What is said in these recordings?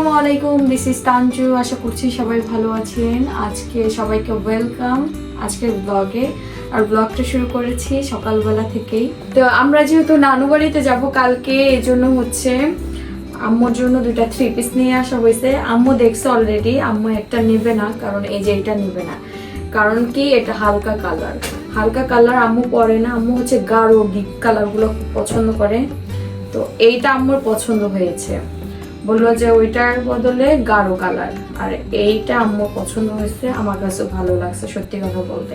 আসসালামু আলাইকুম this is Tanju, আশা করছি সবাই ভালো আছেন। আজকে সবাইকে ওয়েলকাম আজকের ব্লগে আর ব্লগটা শুরু করেছি সকালবেলা থেকেই। তো আমরা যেহেতু নানু বাড়িতে যাব কালকে এই জন্য হচ্ছে আম্মুর জন্য দুইটা থ্রি পিস নিয়ে আসা হয়েছে। আম্মু দেখছে অলরেডি আম্মু একটা নেবে না, কারণ এই যে এটা নেবে না। কারণ কি, এটা হালকা কালার হালকা কালার আম্মু পরে না, আম্মু হচ্ছে গাঢ় ডিপ কালারগুলো পছন্দ করে। তো এইটা আম্মুর পছন্দ হয়েছে। বলল যে ওইটার বদলে গাঢ় কালার আর এইটা আম্মুর পছন্দ হয়েছে, আমার কাছে ভালো লাগছে সত্যি কথা বলতে।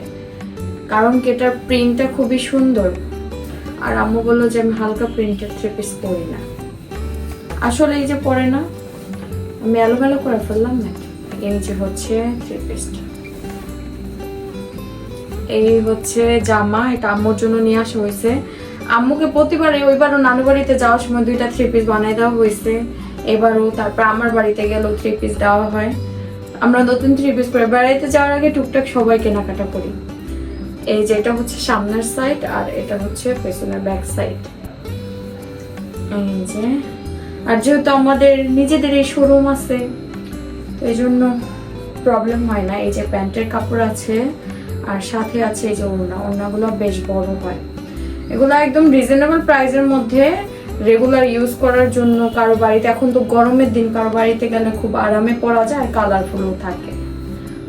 কারণ কি এটার প্রিন্টটা খুবই সুন্দর। আর আম্মু বলল যে আমি হালকা প্রিন্টের থ্রি পিস পরি না। আসলে এই যে পরে না, আমি এলোমেলো করে ফেললাম না? এই যে হচ্ছে থ্রি পিসটা এই হচ্ছে জামা, এটা আম্মুর জন্য নিয়ে আসা হয়েছে। আম্মুকে প্রতিবারে, ওইবারও নানু বাড়িতে যাওয়ার সময় দুইটা থ্রি পিস বানাই দেওয়া হয়েছে। এবারও তারপর আমার বাড়িতে গেলেও থ্রি পিস দেওয়া হয়। আমরা নতুন থ্রি পিস পরে বেড়াইতে যাওয়ার আগে টুকটাক সবাই কেনাকাটা করি। এই যে এটা হচ্ছে সামনের সাইড আর এটা হচ্ছে পেছনের ব্যাক সাইড এই যে, আর যেহেতু আমাদের নিজেদের এই শোরুম আছে, তো এই জন্য প্রবলেম হয় না। এই যে প্যান্টের কাপড় আছে আর সাথে আছে এই যে ওড়না। ওড়নাগুলো বেশ বড় হয়। এগুলো একদম রিজনেবল প্রাইসের মধ্যে রেগুলার ইউজ করার জন্য কারও বাড়িতে, এখন তো গরমের দিন, কারও বাড়িতে গেলে খুব আরামে পরা যায় কালারফুলও থাকে।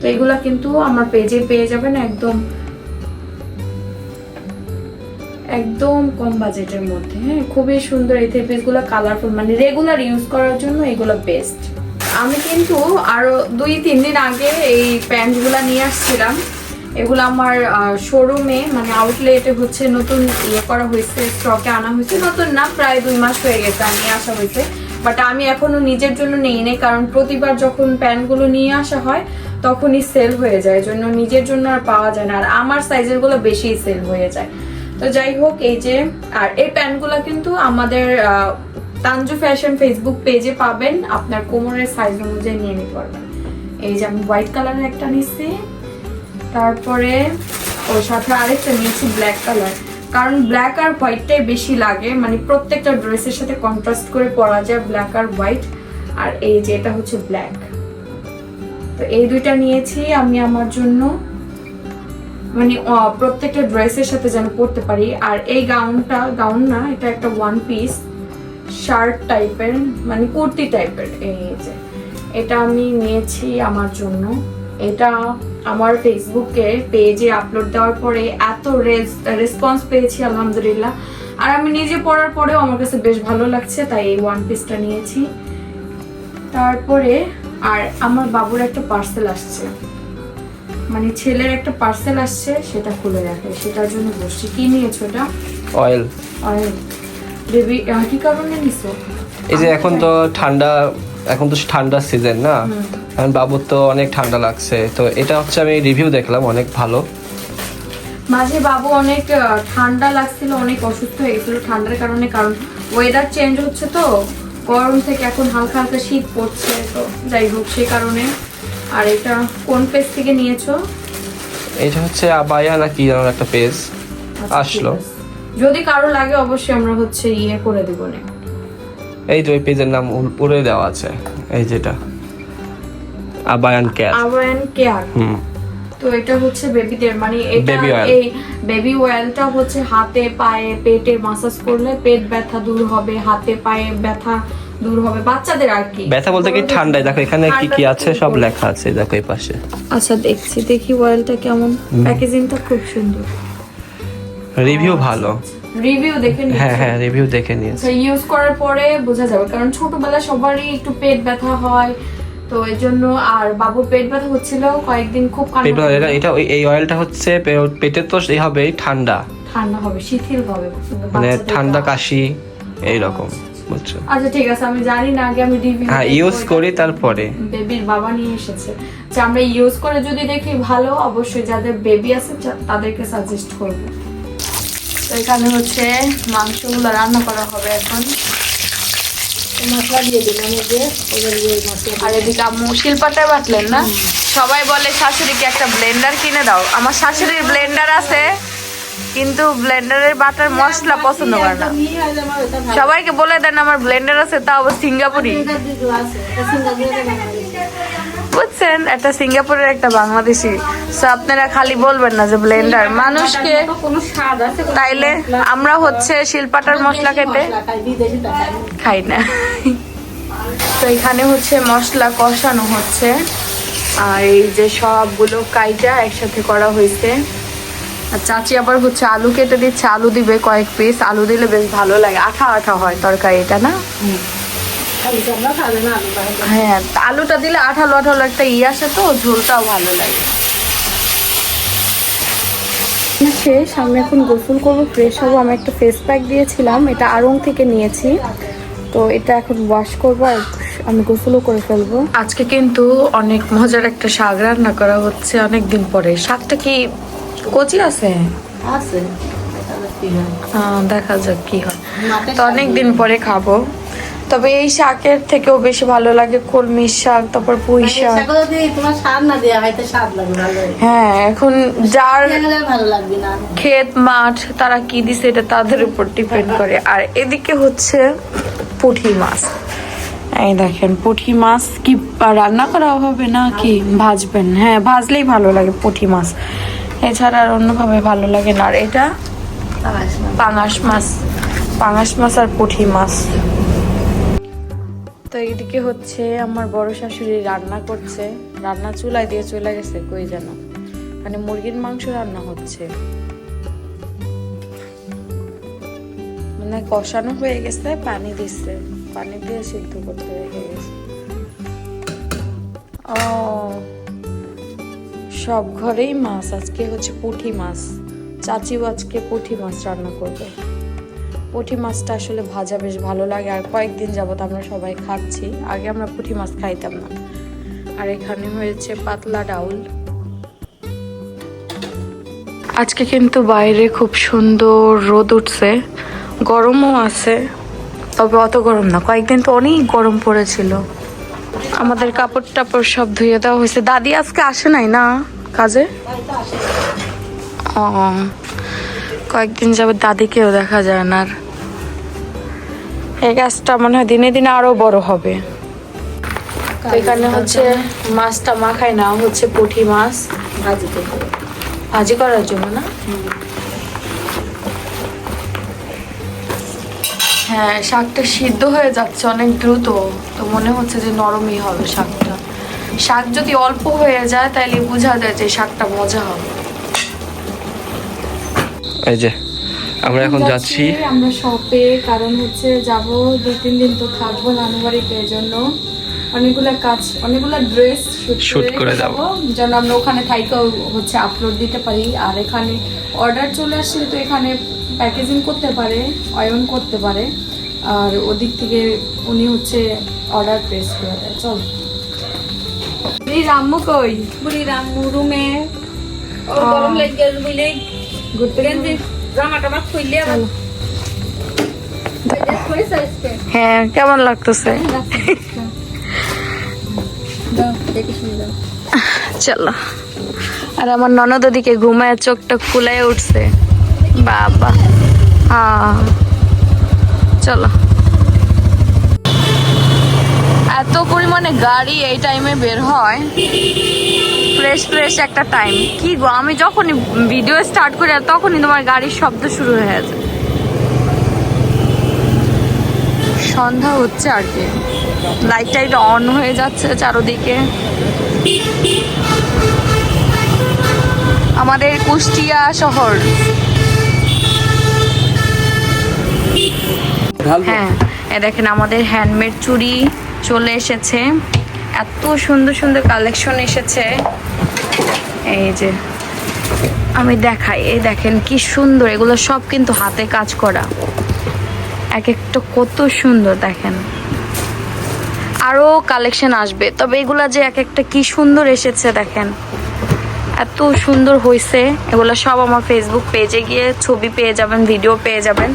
তো এগুলা কিন্তু আমার পেজে পেয়ে যাবেন একদম একদম কম বাজেটের মধ্যে। হ্যাঁ খুবই সুন্দর এই পিসগুলো কালারফুল মানে রেগুলার ইউজ করার জন্য এগুলো বেস্ট আমি কিন্তু আরও দুই, তিন দিন আগে এই প্যান্টগুলো নিয়ে আসছিলাম। এগুলো আমার শোরুমে মানে আউটলেটে হচ্ছে নতুন ইয়ে করা হয়েছে স্টকে আনা হয়েছে। নতুন না, প্রায় দুই মাস হয়ে গেছে নিয়ে আসা হয়েছে। বাট আমি এখনও নিজের জন্য নেই নেই কারণ প্রতিবার যখন প্যান্টগুলো নিয়ে আসা হয়, তখনই সেল হয়ে যায়। জন্য নিজের জন্য আর পাওয়া যায় না। আর আমার সাইজেরগুলো বেশি সেল হয়ে যায়। তো যাই হোক, এই যে, আর এই প্যান্টগুলো কিন্তু আমাদের তানজু ফ্যাশন ফেসবুক পেজে পাবেন। আপনার কোমরের সাইজ অনুযায়ী নিয়ে নিতে পারবেন। এই যে আমি হোয়াইট কালারের একটা নিচ্ছি। তারপরে ওর সাথে আরেকটা নিয়েছি ব্ল্যাক কালার কারণ ব্ল্যাক আর হোয়াইটটাই বেশি লাগে। মানে প্রত্যেকটা ড্রেসের সাথে কন্ট্রাস্ট করে পরা যায় ব্ল্যাক আর হোয়াইট আর এই যে এটা হচ্ছে ব্ল্যাক তো এই দুইটা নিয়েছি আমি আমার জন্য। মানে প্রত্যেকটা ড্রেসের সাথে যেন পরতে পারি। আর এই গাউনটা গাউন না, এটা একটা ওয়ান পিস শার্ট টাইপের মানে কুর্তি টাইপের এই যে, এটা আমি নিয়েছি আমার জন্য। এটা আমার ফেসবুকে পেজে আপলোড দেওয়ার পরে এত রেসপন্স পেয়েছি আলহামদুলিল্লাহ। আর আমি নিজে পড়ার পরেও আমার কাছে বেশ ভালো লাগছে তাই এই ওয়ান পিসটা নিয়েছি। তারপরে আর আমার বাবুর একটা পার্সেল আসছে। মানে ছেলের একটা পার্সেল আসছে সেটা খুলে রাখে সেটার জন্য বসছি। কি নিয়েছো এটা? অয়েল আর বেবি কি কারণে নিছো? এই যে এখন তো ঠান্ডা এখন তো ঠান্ডার সিজন না। এখন বাবুর তো অনেক ঠান্ডা লাগছে। তো এটা হচ্ছে আমি রিভিউ দেখলাম অনেক ভালো। মাঝে বাবু অনেক ঠান্ডা লাগছিল অনেক অসুস্থ হয়ে গেছিল ঠান্ডার কারণে কারণ ওয়েদার চেঞ্জ হচ্ছে তো গরম থেকে এখন হালকা হালকা শীত পড়ছে তো যাই হোক সেই কারণে। আর এটা কোন পেজ থেকে নিয়েছো? এটা হচ্ছে আবায়া নাকি একটা পেজ আচ্ছা, আসলো। যদি কারও লাগে অবশ্যই আমরা হচ্ছে ইয়ে করে দেবো না এই যে ওই পেজের নাম উপরে দেওয়া আছে এই যেটা। আবায়ান ক্যাট আওয়ান কেয়ার হুম। তো এটা হচ্ছে বেবিদের মানে এটা এই বেবি অয়েলটা হচ্ছে হাতে পায়ে পেটে মাসাজ করলে পেট ব্যথা দূর হবে হাতে পায়ে ব্যথা দূর হবে বাচ্চাদের আর কি। ব্যথা বলতে কি ঠান্ডায়? দেখো এখানে কি কি আছে? সব লেখা আছে দেখো এই পাশে। আচ্ছা দেখছি দেখি অয়েলটা কেমন। প্যাকেজিংটা খুব সুন্দর। রিভিউ ভালো। রিভিউ দেখে। হ্যাঁ হ্যাঁ রিভিউ দেখে নিয়েছি। আচ্ছা ইউজ করার পরে বোঝা যাবে কারণ ছোটবেলায় সবারই একটু পেট ব্যথা হয় তো এই জন্য আর বাবুর পেট ব্যথা হচ্ছিল কয়েকদিন খুব কান্না পেট ব্যথা- এটা এই অয়েলটা হচ্ছে পেটে তো এই হবে ঠান্ডা। ঠান্ডা হবে শিথিল হবে মানে ঠান্ডা কাশি এই রকম বুঝছ? আচ্ছা ঠিক আছে আমি জানি না আগে আমি রিভিউ হ্যাঁ ইউজ করি তারপরে। বেবির বাবা নিয়ে এসেছে। যে আমরা ইউজ করে যদি দেখি ভালো অবশ্যই যাদের বেবি আছে তাদেরকে সাজেস্ট করব। এখানে হচ্ছে মাংসগুলো রান্না করা হবে এখন। মশলা দিয়ে দিলাম যে এবার এই মশলা আর এদিকে আম্মু শিলপাটায় বাটলেন না? সবাই বলে শাশুড়িকে একটা ব্লেন্ডার কিনে দাও। আমার শাশুড়ির ব্লেন্ডার আছে কিন্তু ব্লেন্ডারের বাটার মশলা পছন্দ করে না। সবাইকে বলে দেন আমার ব্লেন্ডার আছে তাও আবার সিঙ্গাপুরি? বুঝছেন? একটা সিঙ্গাপুরের একটা বাংলাদেশি। সো আপনারা খালি বলবেন না যে ব্লেন্ডার মানুষকে তাইলে আমরা হচ্ছে শিলপাটার মশলা খেতে খাই না। তো এখানে হচ্ছে মশলা কষানো হচ্ছে। আর এই যে সবগুলো কাইটা একসাথে করা হয়েছে। আর চাচি আবার হচ্ছে আলু কেটে দিচ্ছে আলু দিবে কয়েক পিস আলু দিলে বেশ ভালো লাগে। আঠা আঠা হয় তরকারিটা না? খালি তো আমরা খাবে না হ্যাঁ আলুটা দিলে আঠালো আঠালো একটা ই আসে তো ঝোলটাও ভালো লাগে। শেষ আমি এখন গোসল করব ফ্রেশ হব। আমি একটা ফেস প্যাক দিয়েছিলাম এটা আড়ং থেকে নিয়েছি। তো এটা এখন ওয়াশ করব আর আমি গোসলও করে ফেলব। আজকে কিন্তু অনেক মজার একটা শাক রান্না করা হচ্ছে অনেক দিন পরে। শাকটা কি কচি আছে? আছে। হয়? দেখা যাক কি হয়। তো অনেক দিন পরে খাব। তবে এই শাকের থেকেও বেশি ভালো লাগে কলমির শাক তারপর পুঁই শাক। শাক হয় এখন যার ক্ষেত মাঠ তারা কি দিছে এটা তাদের উপর ডিপেন্ড করে। আর এদিকে হচ্ছে পুঁটি মাছ। এই দেখেন পুঁটি মাছ কি রান্না করা হবে না কি ভাজবেন? হ্যাঁ ভাজলেই ভালো লাগে পুঁটি মাছ। এছাড়া আর অন্যভাবে ভালো লাগে না। আর এটা পাঙাশ মাছ। পাঙাশ মাছ। আর পুঁটি মাছ। তো এইদিকে হচ্ছে আমার বড় শাশুড়ি রান্না করছে। রান্না চুলায় দিয়ে চলে গেছে, কই যেন মানে মুরগির মাংস রান্না হচ্ছে। মানে কষানো হয়ে গেছে, পানি দিচ্ছে পানি দিয়ে সিদ্ধ করতে রেখে গেছে। ও, সব ঘরেই মাছ। আজকে হচ্ছে পুঁটি মাছ। চাচিও আজকে পুঁটি মাছ রান্না করবে। পুঁটি মাছটা আসলে ভাজা বেশ ভালো লাগে। আর কয়েকদিন যাবত আমরা সবাই খাচ্ছি। আগে আমরা পুঁটি মাছ খাইতাম না। আর এখানে হয়েছে পাতলা ডাউল। আজকে কিন্তু বাইরে খুব সুন্দর রোদ উঠছে। গরমও আছে। তবে অত গরম না। কয়েকদিন তো অনেক গরম পড়েছিল। আমাদের কাপড় টাপড় সব ধুয়ে দেওয়া হয়েছে। দাদি আজকে আসে নাই না কাজে? ও, কয়েকদিন যাবে দাদিকেও দেখা যায় না আর। এই গাছটা মনে হয় দিনে দিনে আরও বড় হবে। এখানে হচ্ছে মাছটা মাখায় না হচ্ছে পুঁটি মাছ। ভাজিতে ভাজি করার জন্য না? হ্যাঁ শাকটা সিদ্ধ হয়ে যাচ্ছে অনেক দ্রুত তো মনে হচ্ছে যে নরমই হবে শাকটা। শাক যদি অল্প হয়ে যায় তাহলে বোঝা যায় যে শাকটা মজা হবে। এই যে আমরা এখন যাচ্ছি। আমরা শপে কারণ হচ্ছে যাব দুই তিন দিন তো থাকব নানু বাড়িতে জন্য অনেকগুলা কাজ অনেকগুলা ড্রেস Shoot করে যাব। যেন আমরা ওখানে থাইকেও হচ্ছে আপলোড দিতে পারি। আর এখানে অর্ডার চলে আসলে তো এখানে প্যাকেজিং করতে পারে অয়ন করতে পারে। আর ওদিক থেকে উনি হচ্ছে অর্ডার প্লেস করে দেয়। চল। এই রাম্মু কই? বুড়ি রামু রুমে ও গরম লেগে বুঝলে? ঘুরতে গেঞ্জি হ্যাঁ কেমন লাগতেছে? চলো। আর আমার ননদ ওদিকে ঘুমায় চোখটা ফুলাই উঠছে। বাবা। হ্যাঁ। চলো। এত পরিমাণে গাড়ি এই টাইমে বের হয়। ফ্রেশ ফ্রেশ একটা টাইম কি গো আমি যখনই ভিডিও স্টার্ট করি আর তখনই তোমার গাড়ির শব্দ শুরু হয়ে যায় সন্ধ্যা হচ্ছে আর কি। লাইট টাইট অন হয়ে যাচ্ছে চারোদিকে। আমাদের কুষ্টিয়া শহর। হ্যাঁ এ দেখেন আমাদের হ্যান্ডমেড চুড়ি চলে এসেছে। এত সুন্দর সুন্দর কালেকশন এসেছে। এই যে, আমি দেখাই, এই দেখেন কি সুন্দর, এগুলো সব কিন্তু হাতে কাজ করা। এক একটা কত সুন্দর, দেখেন। আরও কালেকশন আসবে, তবে এগুলা যে এক একটা কি সুন্দর এসেছে, দেখেন। এত সুন্দর হয়েছে এগুলো সব আমার ফেসবুক পেজে গিয়ে ছবি পেয়ে যাবেন ভিডিও পেয়ে যাবেন।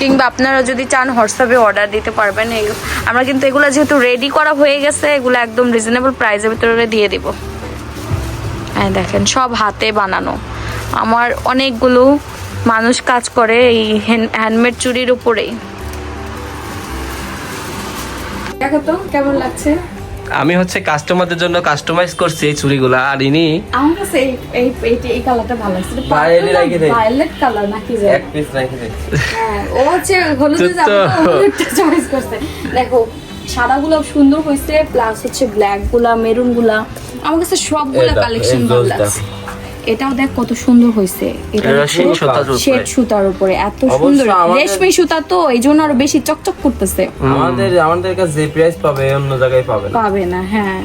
কিংবা আপনারা যদি চান হোয়াটসঅ্যাপে অর্ডার দিতে পারবেন আমরা কিন্তু এগুলো যেহেতু রেডি করা হয়ে গেছে, এগুলো একদম রিজনেবল প্রাইসের ভিতরে দিয়ে দিব। হ্যাঁ দেখেন সব হাতে বানানো। আমার অনেকগুলো মানুষ কাজ করে এই হ্যান্ডমেড চুরির উপরেই। দেখো তো কেমন লাগছে? আমি হচ্ছে কাস্টমারদের জন্য কাস্টমাইজ করছি এই চুড়িগুলো আর ইনি আমার কাছে এই এই এই- কালারটা ভালো লাগছে। Violet রেখে দে। ভায়োলেট কালার নাকি যায় পিস রেখে দে। হ্যাঁ, ও হচ্ছে হলুদে যাবে হলুদটা চয়েস করছে। দেখো সাদাগুলো সুন্দর হয়েছে প্লাস হচ্ছে ব্ল্যাকগুলা মেরুনগুলা আমার কাছে সবগুলা কালেকশন ভালো লাগছে। এটাও দেখ কত সুন্দর হয়েছে। এটা সুতার উপরে। শেড সুতার উপরে এত সুন্দর। আমাদের- রেশমি সুতা তো এই জন্য আরও বেশি চকচক করতেছে। আমাদের আমাদের কাছে যে প্রাইস পাবে অন্য জায়গায় পাবে না। পাবে না হ্যাঁ।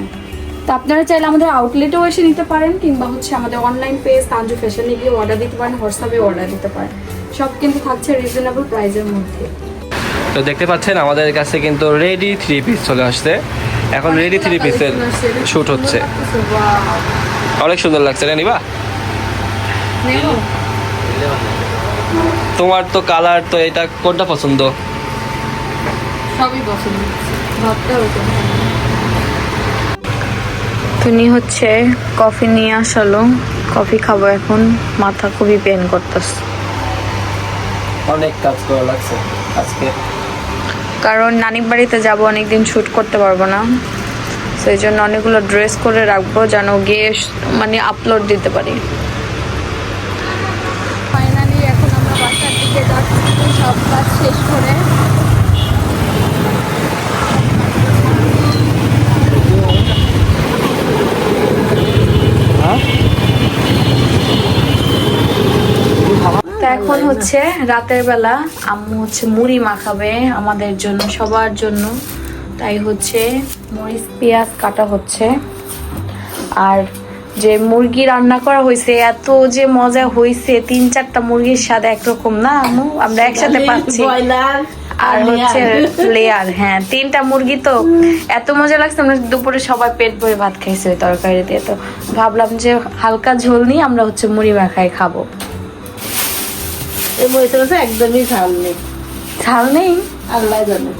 তো আপনারা চাইলে আমাদের আউটলেটেও এসে নিতে পারেন কিংবা হচ্ছে আমাদের অনলাইন পেজ তানজু ফ্যাশনে গিয়ে অর্ডার দিতে পারেন হোয়াটসঅ্যাপে অর্ডার দিতে পারেন। সব কিন্তু থাকছে রিজনেবল প্রাইসের মধ্যে। তো দেখতে পাচ্ছেন আমাদের কাছে কিন্তু রেডি থ্রি পিস চলে আসছে। এখন রেডি থ্রি পিসের শুট হচ্ছে। অনেক সুন্দর লাগছে রে নিবা? তোমার তো কালার তো এটা কোনটা পছন্দ? সবই তুমি হচ্ছে কফি নিয়ে আসালো। কফি খাব এখন। মাথা খুবই পেন করতেছে। অনেক কাজ করা লাগছে আজকে। কারণ নানির বাড়িতে যাব, অনেকদিন শ্যুট করতে পারব না। সেই জন্য অনেকগুলো ড্রেস করে রাখব যেন গিয়ে মানে আপলোড দিতে পারি। ফাইনালি এখন আমরা সব কাজ শেষ করে। তো এখন হচ্ছে রাতের বেলা আম্মু হচ্ছে মুড়ি মাখাবে আমাদের জন্য সবার জন্য। তাই হচ্ছে মরিচ পেঁয়াজ কাটা হচ্ছে। আর যে মুরগি রান্না করা হয়েছে এত যে মজা হয়েছে তিন চারটা মুরগির স্বাদ একরকম না আম্মু? আমরা একসাথে পাচ্ছি। আর হচ্ছে লেয়ার। হ্যাঁ তিনটা মুরগি তো। এত মজা লাগছে আমরা দুপুরে সবাই পেট ভরে ভাত খাইছি ওই তরকারি দিয়ে তো ভাবলাম যে হালকা ঝোল নিয়ে আমরা হচ্ছে মুড়ি মাখাই খাব। এই মরিচের মধ্যে একদমই ঝাল নেই। ঝাল নেই? আল্লাহ জানে।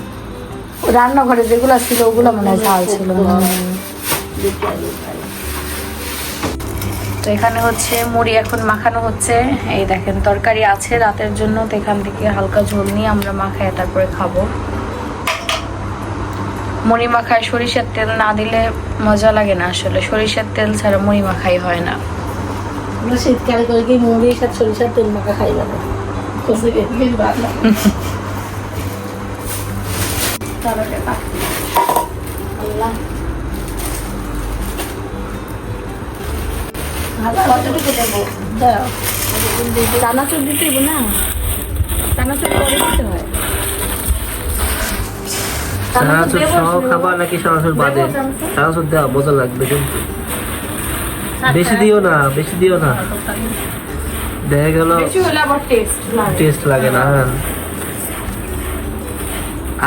রান্নাঘরে যেগুলো ছিল ওগুলো মনে হয় ঝাল ছিল তো এখানে হচ্ছে মুড়ি এখন মাখানো হচ্ছে। এই দেখেন তরকারি আছে রাতের জন্য তো এখান থেকে হালকা ঝোল নিয়ে আমরা মাখাই তারপরে খাব। মুড়ি মাখায় সরিষার তেল না দিলে মজা লাগে না আসলে। সরিষার তেল ছাড়া মুড়ি মাখাই হয় না। শীতকাল করে কি মুড়ি সাথে সরিষার তেল মাখা খাই যাব কষে খেতে বেশ ভালো লাগে। আল্লাহ কতটুকু দেবো দাও চানাচুর দিতে হইব না চানাচুর পরে দিতে হয় চানাচুর সহ খাবার নাকি বাদে দেওয়া লাগবে কিন্তু বেশি দিও না বেশি দিও না দেখা গেল। টেস্ট লাগে। না।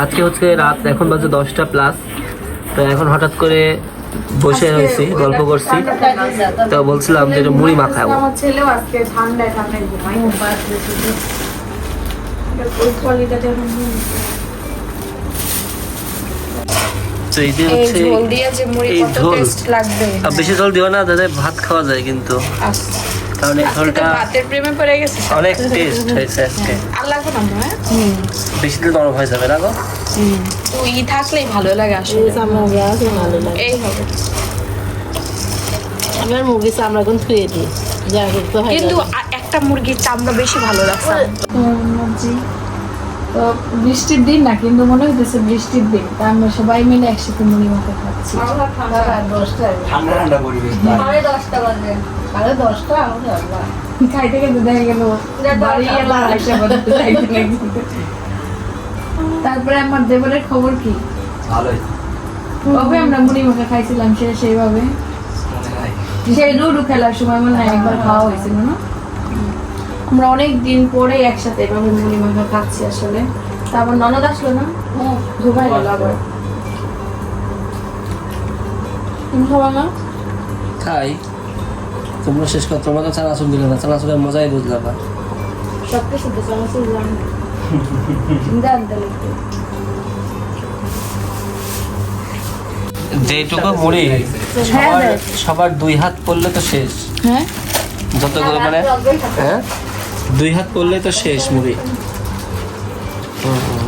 আজকে হচ্ছে রাত এখন বাজে দশটা প্লাস তো এখন হঠাৎ করে বসে হয়েছি গল্প করছি। তো বলছিলাম যে মুড়ি মাখাবো। বেশি জল দিও না দাদা ভাত খাওয়া যায় কিন্তু। তো ঝোলটা ভাতের প্রেমে পড়ে গেছে অনেক টেস্ট হয়েছে আজকে। আর লাগবে না বেশি দিন নরম হয়ে যাবে না গো? তো থাকলেই ভালো লাগে আসলে। চামড়া আছে ভালো লাগে। এই হবে। আমার মুরগি চামড়া কোন ছুঁয়ে দিই। যা করতে হয় কিন্তু একটা মুরগির চামড়া বেশি ভালো লাগছে তো বৃষ্টির দিন না কিন্তু মনে হইতেছে বৃষ্টির দিন। তা আমরা সবাই মিলে একসাথে মুড়ি মাখা খাচ্ছি। ঠান্ডা ঠান্ডা পরিবেশ দশটা বাজে। সাড়ে দশটা আমাদের খাইতে খেতে দেখা গেল বাড়ি এলাম। তারপরে আমার দেবরের খবর কি? ভালোই। কবে আমরা মুড়ি মাখা খাইছিলাম সে সেইভাবে? সেই লুডু খেলার সময় মনে হয় একবার খাওয়া হয়েছিল না? আমরা অনেক দিন পরে একসাথে এভাবে মুড়ি মাখা খাচ্ছি আসলে। তারপর ননদ আসলো না? দুবাই গেল আবার। তুমি খাবা না? খাই। তোমরা শেষ কর তোমরা তো চানাচুর দিলে না চানাচুরের মজাই বুঝলাম না। সব কিছু তো জানি। যেটুকু মুড়ি হ্যাঁ, সবার সবার দুই হাত পড়লে তো শেষ। হ্যাঁ? যতগুলো মানে হ্যাঁ? দুই হাত পড়লে তো শেষ মুড়ি। হুম।